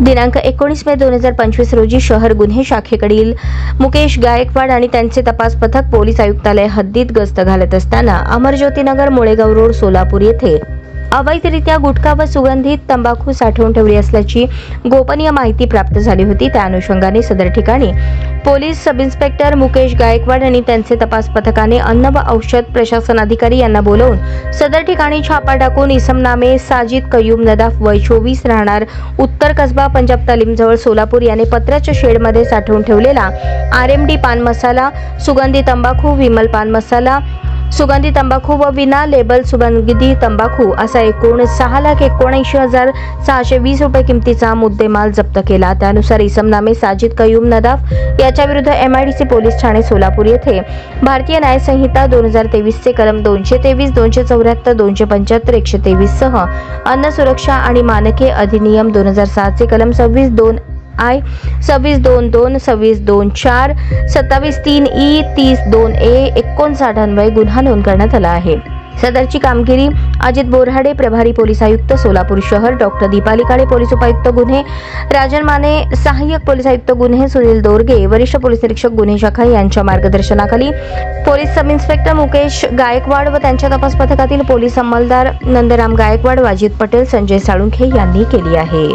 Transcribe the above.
दिनांक एकोणीस मे दोन हजार पंचवीस रोजी शहर गुन्हे शाखेकडील मुकेश गायकवाड आणि त्यांचे तपास पथक पोलीस आयुक्तालय हद्दीत गस्त घालत असताना अमरज्योतीनगर मुळेगाव रोड सोलापूर येथे अवैधरित्या गुटखा व सुगंधित तंबाखू साठवून ठेवली असल्याची गोपनीय माहिती प्राप्त झाली होती. त्या अनुषंगाने सदर ठिकाणी police sub inspector Mukesh Gaikwad आणि त्यांचे तपास पथकाने अन्न व औषध प्रशासन अधिकारी यांना बोलवून सदर ठिकाणी छापा टाकून इसमनामे साजिद कयूम नदाफ वय चोवीस राहणार उत्तर कसबा पंजाब तालीमजवळ सोलापूर याने पत्र्याच्या शेडमध्ये साठवून ठेवलेला आर एम डी पान मसाला सुगंधी तंबाखू विमल पान मसाला सुगंधी तंबाखू व विना लेबल सुगंधी तंबाखू असा एकूण सहा लाख एकोणऐंशी हजार सहाशे वीस रुपये किमतीचा मुद्देमाल जप्त केला. त्यानुसार इसमनामे साजिद कयूम नदाफ याच्या विरुद्ध एमआयडीसी पोलीस ठाणे सोलापूर येथे भारतीय न्यायसंहिता दोन हजार तेवीसचे कलम दोनशे तेवीस दोनशे चौऱ्याहत्तर दोनशे पंच्याहत्तर एकशे तेवीस सह अन्न सुरक्षा आणि मानके अधिनियम दोन हजार सातचे कलम सव्वीस दोन आय सव्वीस दोन दोन सव्वीस दोन चार सत्तावीस तीन ई तीस दोन ए एकोणसाठ अन्वये गुन्हा नोंद करण्यात आला आहे. सदरची कामगिरी अजित बोरहाडे प्रभारी पोलीस आयुक्त सोलापूर शहर डॉक्टर दीपाली काळे पोलीस उपायुक्त गुन्हे राजन माने सहाय्यक पोलीस आयुक्त गुन्हे सुनील दोरगे वरिष्ठ पोलीस निरीक्षक गुन्हे शाखा यांच्या मार्गदर्शनाखाली police sub inspector Mukesh Gaikwad व त्यांच्या तपास पथकातील पोलीस अंमलदार नंदराम गायकवाड वाजिद पटेल संजय साळुंखे यांनी केली आहे.